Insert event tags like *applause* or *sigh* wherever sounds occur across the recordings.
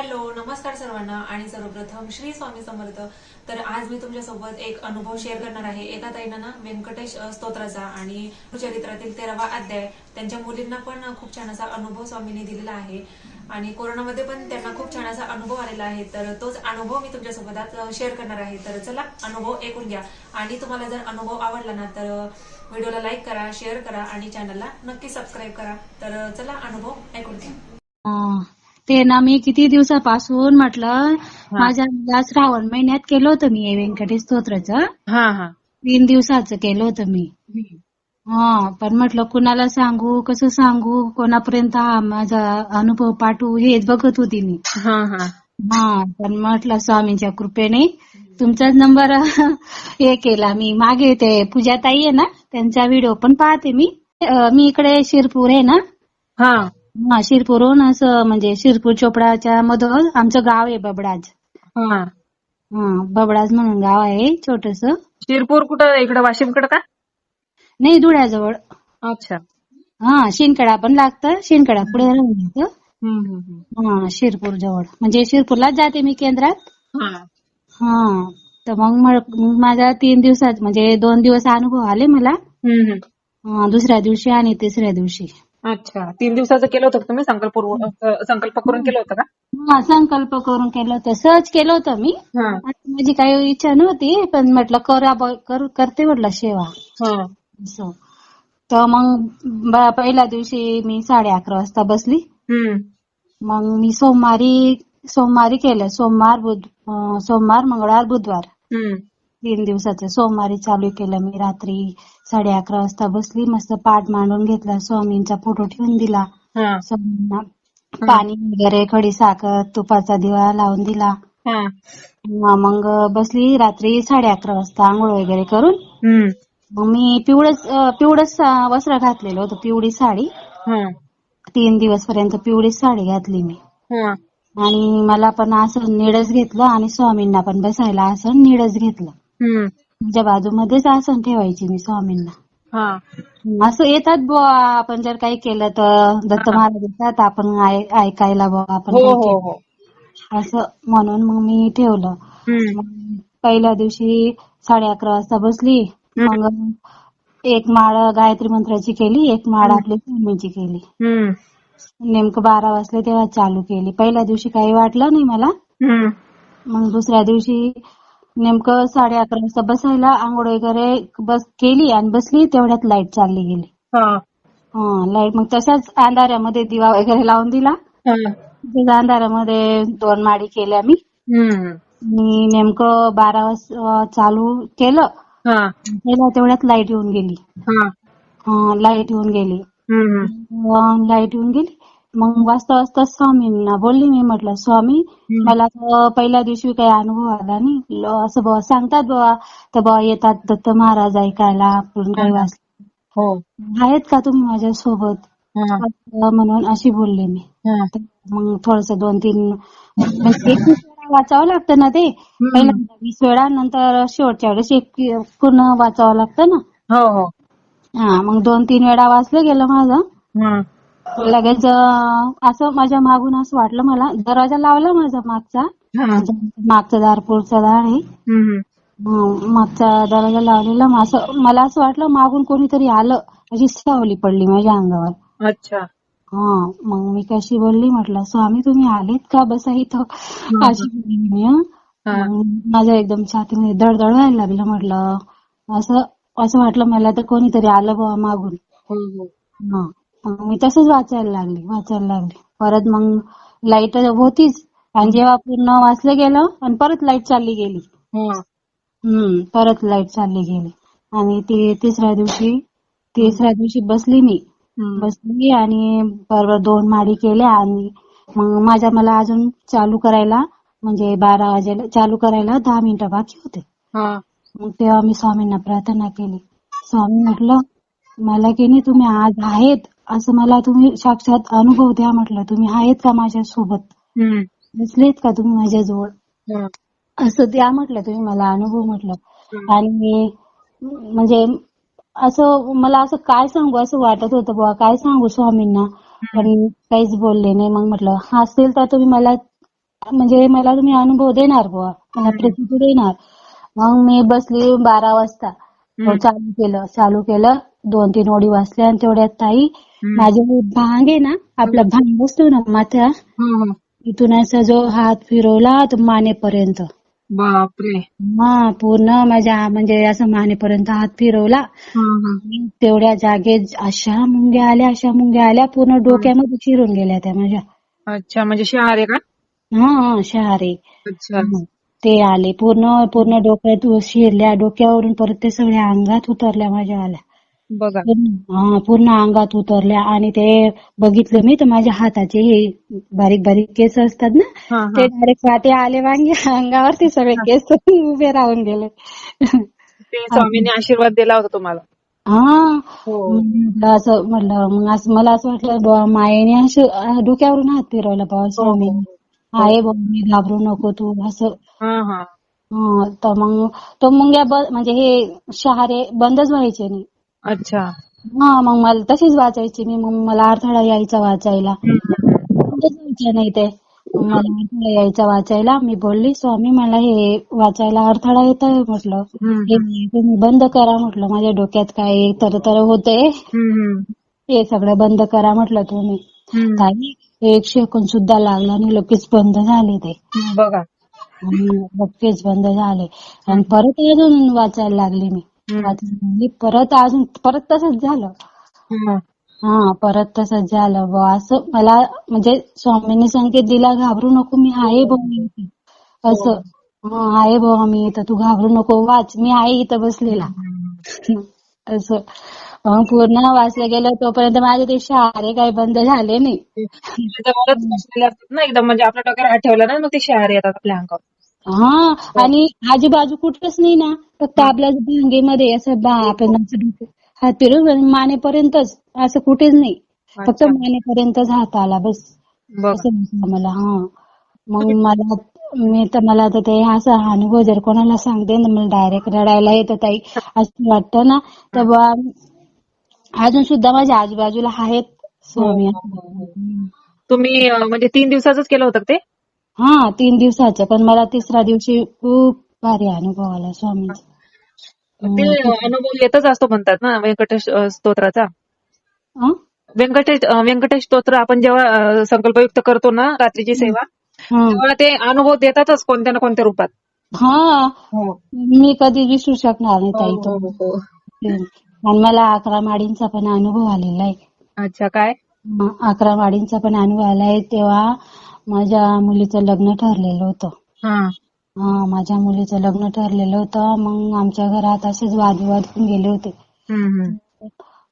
Hello नमस्कार सर्वांना आणि सर्वप्रथम श्री स्वामी समर्थ. तर आज मी तुमच्यासोबत एक अनुभव शेअर करणार आहे. एका ताईना ना व्यंकटेश स्तोत्राचा आणि चरित्रातील तेरावा अध्याय. त्यांच्या मुलींना पण खूप छान असा अनुभव स्वामींनी दिलेला आहे. आणि कोरोनामध्ये पण त्यांना खूप छान असा अनुभव आलेला आहे. तर तोच अनुभव मी तुमच्यासोबत आज शेअर करणार आहे. तर चला अनुभव ऐकून घ्या. आणि तुम्हाला जर अनुभव आवडला ना तर व्हिडिओला लाईक करा शेअर करा आणि चॅनलला नक्की सबस्क्राईब करा. तर चला अनुभव ऐकून घ्या. ते ना मी किती दिवसापासून म्हटलं माझ्या मुलाला श्रावण महिन्यात केलं होतं मी हे व्यंकटेश स्तोत्राचं. हा हा. तीन दिवसाचं केलं होतं मी. हा पण म्हटलं कुणाला सांगू कसं सांगू कोणापर्यंत हा माझा अनुभव पाठवू हेच बघत होती मी. हा हा. हा पण म्हटलं स्वामींच्या कृपेने तुमचाच नंबर हे केला मी. मागे ते पूजाताई आहे ना त्यांचा व्हिडिओ पण पाहते मी. मी इकडे शिरपूर आहे ना? हा शिरपूरहून असं म्हणजे शिरपूर चोपडाच्या मधून आमचं गाव आहे बबडाज. हा. हा बबडाज म्हणून गाव आहे छोटस. शिरपूर कुठं? इकडं वाशिमकडं का? नाही धुळ्याजवळ. अच्छा. हा शिनकडा पण लागतं शिनकडा पुढे राहून येतं. हम्म, हम्म, हम्म. हा शिरपूर जवळ. म्हणजे शिरपूरलाच जाते मी केंद्रात. हा. हा तर मग मग माझा तीन दिवसात म्हणजे दोन दिवस अनुभव आले मला. हम्म, हम्म. अं, दुसऱ्या दिवशी आणि तिसऱ्या दिवशी. अच्छा. तीन दिवसाचं केलं होतं का तुम्ही? संकल्प संकल्प करून केलं होतं का? हा संकल्प करून केलं होतं. सहज केलं होतं मी. हा. आता माझी काही इच्छा नव्हती पण म्हटलं करा ब- कर- करते म्हटलं सेवा. हा. असं. तर मग ब- पहिल्या दिवशी मी साडे अकरा वाजता बसली. हम्म. मग मी सोमवारी सोमवारी केलं. सोमवार बुध अं, सोमवार मंगळवार बुधवार. हम्म. तीन दिवसाचं सोमवारी चालू केलं. मी रात्री साडे अकरा वाजता बसली मस्त पाठ मांडून घेतला. स्वामींचा फोटो ठेवून दिला. स्वामींना पाणी वगैरे खडी साखर तुपाचा दिवा लावून दिला. हा. मग बसली रात्री साडे अकरा वाजता आंघोळ वगैरे करून. मग मी पिवळच पिवळच वस्त्र घातलेलं होतं पिवळी साडी. तीन दिवस पर्यंत पिवळी साडी घातली मी. आणि मला पण असं निडस घेतलं आणि स्वामींना पण बसायला असं निडस घेतलं. हम्म. माझ्या बाजूमध्येच आसन ठेवायची मी स्वामींना. हा. असं येतात बुवा आपण जर काही केलं तर दत्त महाराज येतात आपण ऐकायला बुवा आपण हो हो. हो. असं म्हणून मग मी ठेवलं. पहिल्या दिवशी साडे अकरा वाजता बसली. मग एक माळ गायत्री मंत्राची केली एक माळ आपली स्वामींची केली. नेमकं बारा वाजले तेव्हा चालू केली. पहिल्या दिवशी काही वाटलं नाही मला. मग दुसऱ्या दिवशी नेमकं साडे अकरा वाजता बसायला आंघोळ वगैरे बस केली आणि बसली तेवढ्यात लाइट चालली गेली. हा. हा लाइट मग तशाच अंधाऱ्यामध्ये दिवा वगैरे लावून दिला. हा. तशाच अंधाऱ्यामध्ये दोन माडी केल्या मी. हम्म. आणि नेमकं बारा वाजता चालू केलं. हा. केलं तेवढ्यात लाइट येऊन गेली. हा. लाइट येऊन गेली. हम्म. लाइट येऊन गेली. मग वाजता वाजता स्वामींना बोलली मी म्हटलं स्वामी मला पहिल्या दिवशी काही अनुभव आला नाही. असं बाबा सांगतात बाबा तर बाबा येतात दत्त महाराज ऐकायला आपण काही वाचलं हो. आहेत का तुम्ही माझ्या सोबत म्हणून अशी बोलले मी. मग थोडस दोन तीन वाचावं लागतं ना ते. पहिल्यांदा वीस वेळा नंतर शेवटच्या वेळेस एक पूर्ण वाचावं लागतं ना. हो हो. हा मग दोन तीन वेळा वाचलं गेलं माझं. लगेच असं माझ्या मागून असं वाटलं मला. दरवाजा लावला माझा मागचा. मागचा दार पुढचा दार आहे. मागचा दरवाजा लावलेला. असं मला असं वाटलं मागून कोणीतरी आलं. अशी सावली पडली माझ्या अंगावर. अच्छा. हा मग मी कशी बोलली? म्हटलं स्वामी तुम्ही आलेत का बसा इथं? अशी बोलली मी माझ्या एकदम छातीमध्ये दडदड व्हायला लागलं. म्हटलं असं असं वाटलं मला तर कोणीतरी आलं मागून. हो. हो. मी तसंच वाचायला लागली वाचायला लागली. परत मग लाइट होतीच. आणि जेव्हा पूर्ण वाचलं गेलं आणि परत लाइट चालली गेली. हा हम्म परत लाइट चालली गेली. आणि ती तिसऱ्या दिवशी तिसऱ्या दिवशी बसली मी. बसली आणि बरोबर दोन माडी केल्या आणि मग माझ्या मला अजून चालू करायला म्हणजे बारा वाजेला चालू करायला दहा मिनिटं बाकी होते. मग तेव्हा मी स्वामींना प्रार्थना केली. स्वामी म्हटलं मला की नाही तुम्ही आज आहेत. असं मला तुम्ही साक्षात अनुभव द्या म्हटलं. तुम्ही आहेत का माझ्या सोबत? दिसलेत का तुम्ही माझ्याजवळ हा. असं द्या म्हटलं तुम्ही मला अनुभव म्हटलं. आणि म्हणजे असं मला असं काय सांगू असं वाटत होतं बुवा. काय सांगू स्वामींना? पण काहीच बोलले नाही. मग म्हटलं असेल तर तुम्ही मला म्हणजे मला तुम्ही अनुभव देणार बुवा. मला प्रसिद्धी देणार. मग मी बसली बारा वाजता. चालू केलं चालू केलं. दोन तीन ओळी वाचल्या आणि तेवढ्यात ताई माझे भांग आहे ना आपला भांग असतो ना माथा हं. इथून असा जो हात फिरवला तर मानेपर्यंत. बापरे. हा पूर्ण माझ्या म्हणजे असं मानेपर्यंत हात फिरवला. तेवढ्या जागेत अशा मुंग्या आल्या अशा मुंग्या आल्या पूर्ण डोक्यामध्ये शिरून गेल्या त्या माझ्या. अच्छा म्हणजे शहर आहे का? हा शहारे अच्छा. ते आले पूर्ण पूर्ण डोक्यात शिरल्या डोक्यावरून परत ते सगळ्या अंगात उतरल्या माझ्या आल्या. बघा. पूर्ण- हा पूर्ण अंगात उतरल्या आणि ते बघितलं मी तर माझ्या हाताचे हे बारीक बारीक केस असतात ना हा, ते हा. डायरेक्ट वाटे आले वांगे अंगावर ते सगळे केस उभे राहून गेले. ते स्वामींनी आशीर्वाद दिला होता तुम्हाला. हा. हो. असं म्हटलं मग असं मला असं वाटलं मायेने असं डोक्यावरून हात फिरवला बाबा स्वामी आहे बाबा मी घाबरू नको तू असं. हा हा. हं, तर मग तो मुंग्या म्हणजे हे शहारे बंदच व्हायचे नाही. अच्छा. हा मग मला तशीच वाचायची. मी मग मला अडथळा यायचा वाचायला. व्हायचे नाही ते. मला अडथळा यायचा वाचायला. मी बोलली स्वामी मला हे वाचायला अडथळा येत आहे म्हटलं. हे तुम्ही बंद करा म्हटलं. माझ्या डोक्यात काय तर तर होतंय. हे सगळं बंद करा म्हटलं तुम्ही. काही एक सेकंद सुद्धा लागला आणि लगेच बंद झाले ते. बघा. लगेच बंद झाले. आणि परत अजून वाचायला लागली मी. परत अजून परत तसंच झालं. हा परत तसंच झालं बुवा. असं मला म्हणजे स्वामींनी संकेत दिला घाबरू नको मी आहे बुवा. असं. आहे बुवा मी इथं. तू घाबरू नको वाच. मी आहे इथं बसलेला. असं. मग पूर्ण वाचलं गेलं तोपर्यंत माझे ते शहारे काही बंद झाले नाही. एकदम. म्हणजे आपल्या डोक्यावर हात ठेवला ना मग ते शहर येतात आपल्या अंगावर. हा आणि आजूबाजू कुठेच नाही ना. फक्त आपल्या भांगेमध्ये असं बा आपण हात फिरून मानेपर्यंतच असं कुठेच नाही. फक्त मानेपर्यंतच हात आला बस. असं मला हा. मग मला मी तर मला तर ते असा अनुभव जर कोणाला सांगते ना मला डायरेक्ट रडायला येतं ताई. असं वाटतं ना तर बुवा अजून सुद्धा माझ्या आजूबाजूला आहेत. स्वामी तुम्ही अं, म्हणजे तीन दिवसाचंच केलं होतं ते? हा तीन दिवसाचं. पण मला तिसऱ्या दिवशी खूप भारी अनुभव आला स्वामींचा. ते अनुभव येतच असतो म्हणतात ना व्यंकटेश स्तोत्राचा. हं? व्यंकटेश व्यंकटेश स्तोत्र आपण जेव्हा संकल्पयुक्त करतो ना रात्रीची सेवा हं. तेव्हा ते अनुभव देतातच कोणत्या ना कोणत्या रूपात. हा. हो. मी कधी विसरू शकणार नाही ताई तो हो. आणि मला अकरा माडींचा पण अनुभव आलेला आहे. अच्छा काय? अकरा माडींचा पण अनुभव आलाय तेव्हा माझ्या मुलीचं लग्न ठरलेलं होतं. हा. माझ्या मुलीचं लग्न ठरलेलं होतं. मग आमच्या घरात असेच वादविवाद होऊन गेले होते.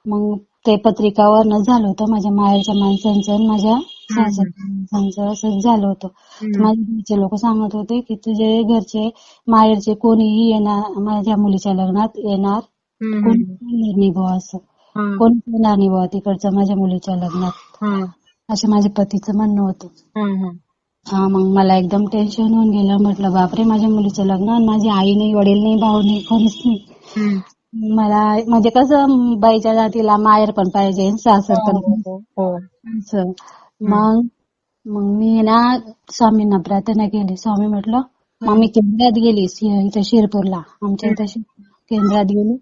मग ते पत्रिकावरनं झालं होतं. माझ्या माहेरच्या माणसांचं आणि माझ्या सासरच्या माणसांचं असंच झालं होतं. माझ्या घरचे लोक सांगत होते की तुझे घरचे माहेरचे कोणीही येणार माझ्या मुलीच्या लग्नात येणार. कोणी येणार नाही असं. कोणीच येणार नाही तिकडचं माझ्या मुलीच्या लग्नात. असं माझ्या पतीचं म्हणणं होतं हा, हा. हा मग मला एकदम टेन्शन होऊन गेलं म्हटलं बापरे माझ्या मुलीचं लग्न आणि माझी आई नाही वडील नाही भाऊ नाही कोणीच नाही. मला म्हणजे कसं बाईच्या जातीला माहेर पण पाहिजे सासर पण हो, हो. असं. मग मग मी ना स्वामींना प्रार्थना केली स्वामी म्हटलं मग मी केंद्रात गेली इथं शिरपूरला आमच्या इथं केंद्रात गेली.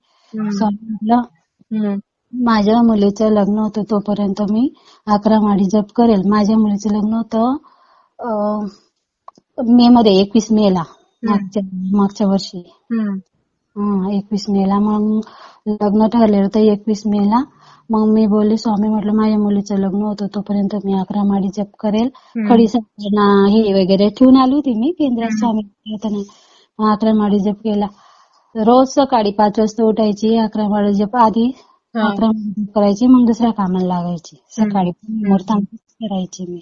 स्वामी म्हटलं. माझ्या मुलीचं लग्न होतं तोपर्यंत मी अकरा माडी जप करेल. माझ्या मुलीचं लग्न होतं मे मध्ये एकवीस मे ला मागच्या मागच्या वर्षी. हा एकवीस मे ला. मग लग्न ठरलेलं होतं एकवीस मे ला. मग मी बोलले स्वामी म्हटलं माझ्या मुलीचं लग्न होतं तोपर्यंत मी अकरा माडी जप करेल. खडी साखरणा हे वगैरे ठेवून आली होती मी केंद्रात स्वामी अकरा माडी जप केला. रोज सकाळी पाच वाजता उठायची अकरा माडी जप आधी. अकरा जप करायची मग दुसऱ्या कामाला लागायची. सकाळी मुहूर्तांत करायची मी.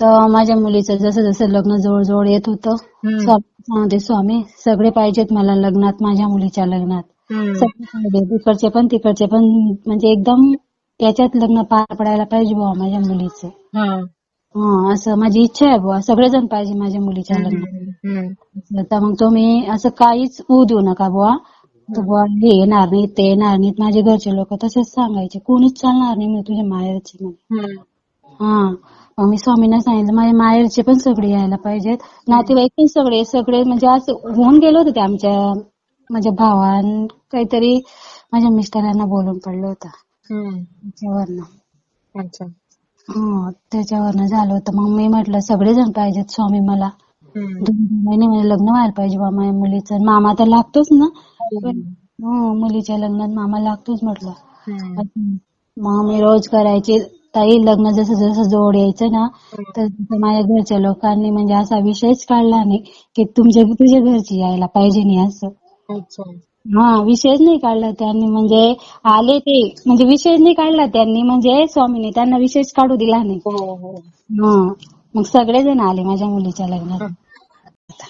तर माझ्या मुलीचं जसं जसं लग्न जवळ जवळ येत होतं सांगते स्वामी सगळे पाहिजेत मला लग्नात माझ्या मुलीच्या लग्नात. सगळे पाहिजे तिकडचे पण तिकडचे पण. म्हणजे एकदम त्याच्यात लग्न पार पडायला पाहिजे बुवा माझ्या मुलीचं. असं माझी इच्छा आहे बुवा सगळेजण पाहिजे माझ्या मुलीच्या लग्नात. तर मग तुम्ही असं काहीच होऊ देऊ नका बुवा. तर बुवा हे येणार नाही ते येणार नाहीत माझे घरचे लोक तसेच सांगायचे कोणीच चालणार नाही मी तुझ्या माहेरची म्हणे. हा. मग मी स्वामींना सांगितलं माझ्या माहेरचे पण सगळे यायला पाहिजेत. नातेवाईक पण सगळे सगळे म्हणजे असं होऊन गेलो होतं ते आमच्या माझ्या भावान काहीतरी माझ्या मिस्टरांना बोलून पडलं होतं. त्याच्यावरनं. अच्छा. हं, त्याच्यावरनं झालं होतं. मग मी म्हटलं सगळेजण पाहिजेत स्वामी मला. दोन दोन महिने लग्न व्हायला पाहिजे बा माझ्या मुलीचं. मामा तर लागतोच ना. मुलीच्या लग्नात मामा लागतोच म्हटलं. मग मी रोज करायचे. ताई लग्न जसं जसं जोड यायचं ना तर तसं माझ्या घरच्या लोकांनी म्हणजे असा विषयच काढला नाही की तुमच्या तुझ्या घरची यायला पाहिजे नाही असं. हा विषयच नाही काढला त्यांनी. म्हणजे आले ते. म्हणजे विषयच नाही काढला त्यांनी. म्हणजे स्वामीने त्यांना विषयच काढू दिला नाही. हो हो. हा मग सगळेजण आले माझ्या मुलीच्या लग्नात.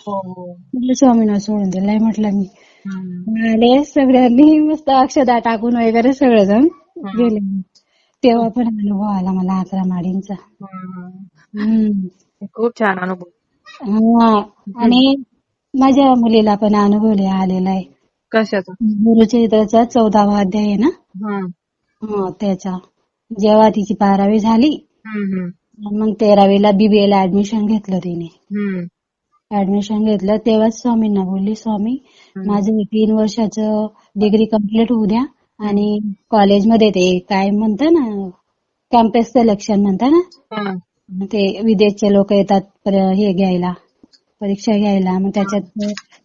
हो हो. स्वामीनं सोडून दिलाय म्हटलं मी. आले सगळ्यांनी मस्त अक्षदा टाकून वगैरे सगळेजण गेले. तेव्हा पण अनुभव आला मला अकरा माडींचा. खूप छान अनुभव. हा. आणि माझ्या मुलीला पण अनुभव आलेला आहे. कशाचा? गुरुचरित्राचा चौदावा अध्याय आहे ना. हा. त्याचा. जेव्हा तिची बारावी झाली हम्म. मग तेरावीला बीबीए ला ऍडमिशन घेतलं तिने. ऍडमिशन घेतलं. तेव्हाच स्वामींना बोलली स्वामी माझं तीन वर्षाचं डिग्री कंप्लीट होऊ द्या आणि कॉलेजमध्ये ते काय म्हणता ना कॅम्पस सिलेक्शन म्हणता ना. ते विदेशचे लोक येतात हे घ्यायला परीक्षा घ्यायला. मग त्याच्यात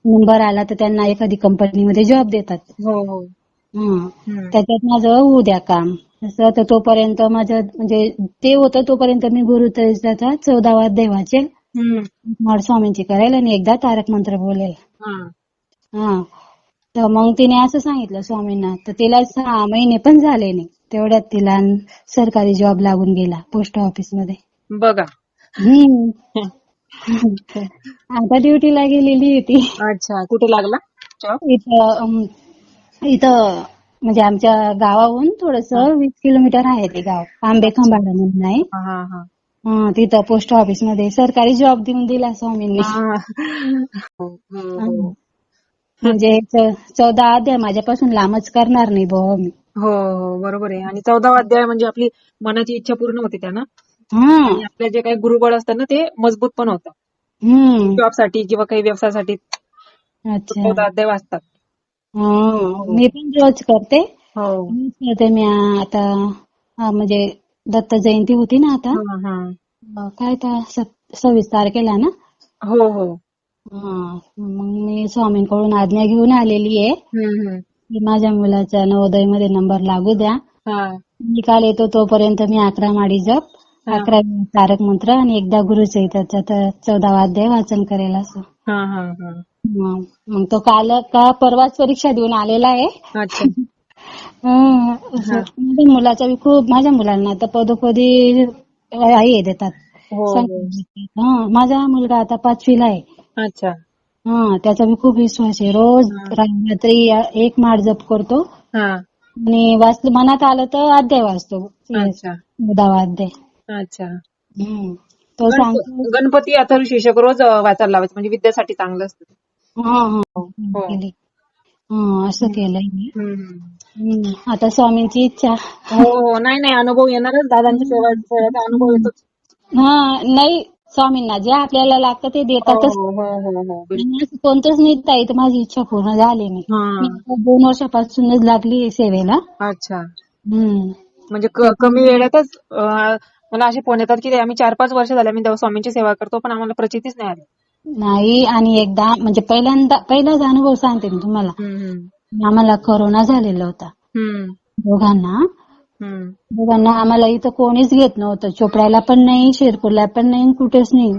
नंबर आला तर त्यांना एखादी कंपनीमध्ये जॉब देतात. हो हो. त्याच्यात माझं होऊ द्या काम. असं तर तोपर्यंत माझं म्हणजे ते होतं तोपर्यंत मी गुरुचरित्राचा चौदावा अध्याय वाचेल हम्म. माड स्वामींची करेल आणि एकदा तारक मंत्र बोलेल. हा. तर मग तिने असं सांगितलं स्वामींना तर तिला सहा महिने पण झाले नाही. तेवढ्यात तिला सरकारी जॉब लागून गेला पोस्ट ऑफिसमध्ये. बघा. हम्म. *laughs* आता ड्युटीला गेलेली होती. अच्छा. कुठे लागला इथं इथं म्हणजे आमच्या गावाहून थोडस वीस किलोमीटर आहे ते गाव. आंबे खंबाडा म्हणून आहे. हा तिथं पोस्ट ऑफिसमध्ये सरकारी जॉब देऊन दिला स्वामींनी. हो, हो, हो. म्हणजे चौदा अध्याय माझ्यापासून लांबच करणार नाही बुवा मी. हो हो बरोबर आहे. आणि चौदावा अध्याय म्हणजे आपली मनाची इच्छा पूर्ण होते त्यानं. हा. आणि आपले जे काही गुरुबळ असतात ना ते मजबूत पण होतं. हम्म. जॉबसाठी किंवा काही व्यवसायासाठी अच्छा. चौदा अध्याय वाचतात. हं, मी पण रोज करते. हो. करते मी आता हा, म्हणजे दत्त जयंती होती ना आता? हा, हा. काय त्या सव्वीस तारखेला ना? हो हो. मग मी स्वामींकडून आज्ञा घेऊन आलेली आहे. माझ्या मुलाचा नवोदयमध्ये नंबर लागू द्या. हा. निकाल येतो तोपर्यंत मी अकरा माडी जप. अकरा तारक मंत्र आणि एकदा गुरुचरित्राचा तर चौदावा अध्याय वाचन करेल असं. मग तो काल का परवाच परीक्षा देऊन आलेला आहे. अच्छा हं. माझ्या मुलाच्या बी खूप माझ्या मुलांना आता पदोपदी हे देतात. हो हो. हं, माझा मुलगा आता पाचवीला आहे. अच्छा. हा त्याचा बी खूप विश्वास आहे. रोज रात्री एक माळ जप करतो. हा. आणि वाचलं मनात आलं तर अध्याय वाचतो. अध्याय. अच्छा. हम्म. तो सांगतो गणपती अथर्व शीर्षक रोज वाचायला लावायचं. म्हणजे विद्यासाठी चांगलं असतं. हा हा हो. केली. हा असं केलंय मी. आता स्वामींची इच्छा हो हो नाही नाही अनुभव येणारच दादांची सेवा सेवेचा अनुभव येतोच हा नाही स्वामींना जे आपल्याला लागतं ते हो देतातच हो हो हो हो. आणि असं कोणतंच नाही ताई तर माझी इच्छा पूर्ण झाली नाही हा. मी आता दोन वर्षापासूनच लागली सेवेला अच्छा हम्म म्हणजे क- कमी वेळातच अं, मला असे फोन येतात की आम्ही चार पाच वर्ष झाले आम्ही देव स्वामींची सेवा करतो पण आम्हाला प्रचितीच नाही आली नाही आणि एकदा म्हणजे पहिल्यांदा पहिलाच अनुभव सांगते मी तुम्हाला. आम्हाला करोना झालेला होता. दोघांना. दोघांना आम्हाला इथं कोणीच घेत नव्हतं. चोपड्याला पण नाही शिरपूरला पण नाही कुठेच नाही.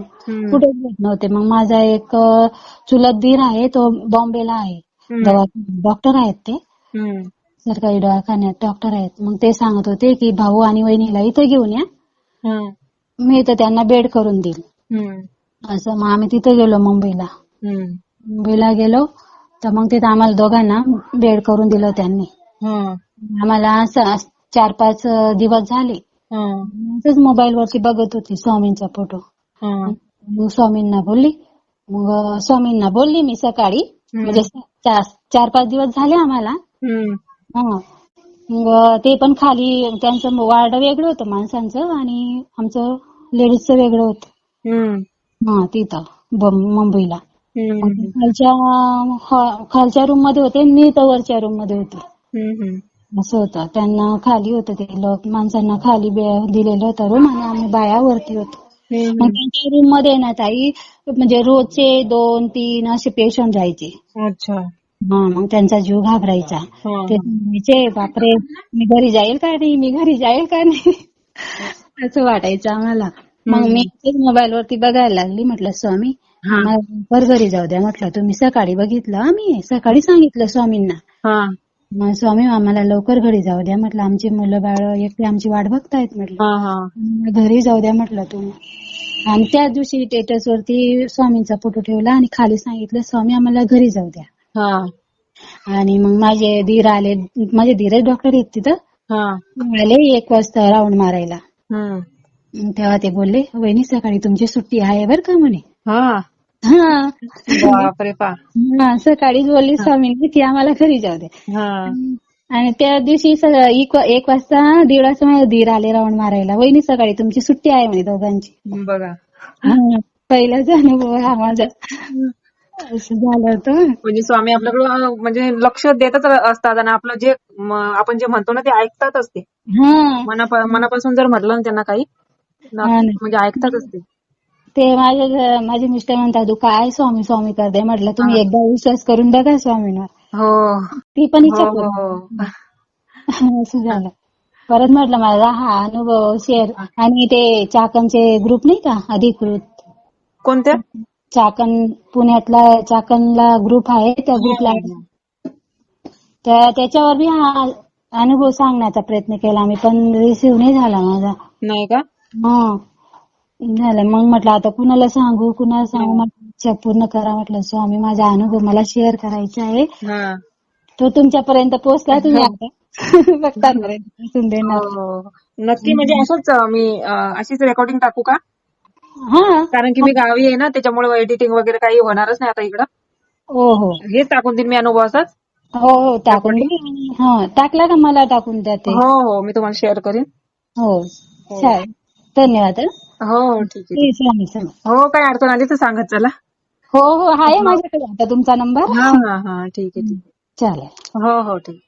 कुठेच घेत नव्हते. मग माझा एक चुलत दीर आहे तो बॉम्बेला आहे. डॉक्टर आहेत ते. सरकारी दवाखान्यात डॉक्टर आहेत. मग ते सांगत होते की भाऊ आणि वहिनीला इथं घेऊन या. मी इथं त्यांना बेड करून देईल. असं मग आम्ही तिथे गेलो मुंबईला. मुंबईला गेलो तर मग तिथं आम्हाला दोघांना बेड करून दिलं त्यांनी. आम्हाला असं चार पाच दिवस झाले. मोबाईल वरती बघत होती स्वामींचा फोटो. मग स्वामींना बोलली. मग स्वामींना बोलली मी सकाळी. म्हणजे चार पाच दिवस झाले आम्हाला. हा. मग ते पण खाली त्यांचं वार्ड वेगळं होतं माणसांचं आणि आमचं लेडीजचं वेगळं होतं. हा तिथं मुंबईला. खालच्या खालच्या रूममध्ये होते आणि मी तर वरच्या रूममध्ये होते. असं होतं. त्यांना खाली होतं ते लोक. माणसांना खाली बे- दिलेलं होतं रूम आणि आम्ही बाया वरती होतो मग त्यांच्या रूममध्ये ना ताई म्हणजे रोजचे दोन तीन असे पेशंट जायचे. अच्छा. हा मग त्यांचा जीव घाबरायचा. ते म्हणायचे बापरे मी घरी जाईल का नाही? मी घरी जाईल का नाही? असं वाटायचं आम्हाला. मग मी मोबाईल वरती बघायला लागली. म्हटलं स्वामी. मला लवकर घरी जाऊ द्या. म्हटलं तुम्ही सकाळी बघितलं? आम्ही सकाळी सांगितलं स्वामींना. मग स्वामी आम्हाला लवकर घरी जाऊ द्या. म्हटलं आमची मुलं बाळ एकटे आमची वाट बघतायत. म्हटलं घरी जाऊ द्या. म्हटलं तुम्ही. आणि त्याच दिवशी स्टेटस वरती स्वामींचा फोटो ठेवला आणि खाली सांगितलं स्वामी आम्हाला घरी जाऊ द्या. हा. आणि मग माझे धीर आले माझे धीरच डॉक्टर आहेत तिथं. आले एक वाजता राऊंड मारायला. तेव्हा ते बोलले वहिनी सकाळी तुमची सुट्टी आहे बर का म्हणे? हा. हा. हा, सकाळीच बोलली स्वामींनी की आम्हाला घरी जाऊ हा. आणि त्या दिवशी एक वाजता दीड वाजता धीर आले राऊंड मारायला. वहिनी सकाळी तुमची सुट्टी आहे म्हणे दोघांची. बघा. पहिलाच अनुभव हा माझा. असं झालं होतं. म्हणजे स्वामी आपल्याकडं म्हणजे लक्ष देतच असतात आणि आपलं जे आपण जे म्हणतो ना ते ऐकतातच ते. हा. मनापा- मनापासून जर म्हटलं ना त्यांना काही. म्हणजे ऐकतातच ते ते माझे माझे मिस्टर म्हणतात तू काय स्वामी स्वामी करते? म्हटलं तुम्ही एकदा विश्वास करून बघा स्वामींवर. हो. ती पण इच्छा हो. हो. *laughs* असं झालं. परत म्हटलं मला हा अनुभव शेअर आणि ते चाकणचे ग्रुप नाही का अधिकृत. कोणत्या? चाकण पुण्यातला चाकणला ग्रुप आहे त्या ग्रुपला त्या त्याच्यावर बी हा अनुभव सांगण्याचा प्रयत्न केला आम्ही पण रिसिव्ह नाही झाला माझा. नाही का? हा. झालं. मग म्हटलं आता कुणाला सांगू? कुणाला सांगू? इच्छा पूर्ण करा. म्हटलं स्वामी माझा अनुभव मला शेअर करायचा आहे. हा. तो तुमच्यापर्यंत पोहोचला तुम्ही आता? *laughs* भक्तांपर्यंत पोहोचून देणार. हो. नक्की म्हणजे असंच मी अशीच रेकॉर्डिंग टाकू का? हा. कारण की मी गावी आहे ना त्याच्यामुळे एडिटिंग वगैरे काही होणारच नाही आता इकडं. हो हो. हेच टाकून देईन मी अनुभव असाच. हो हो टाकून हा टाकला का मला टाकून द्या ते? हो हो मी तुम्हाला शेअर करीन. हो चालेल धन्यवाद हं. ठीक आहे. हो काही अडचण आली तर सांगत चला. हो हो आहे माझ्याकडे. आता तुमचा नंबर. हा हा हा ठीक आहे ठीक चालेल. आहे हो हो ठीक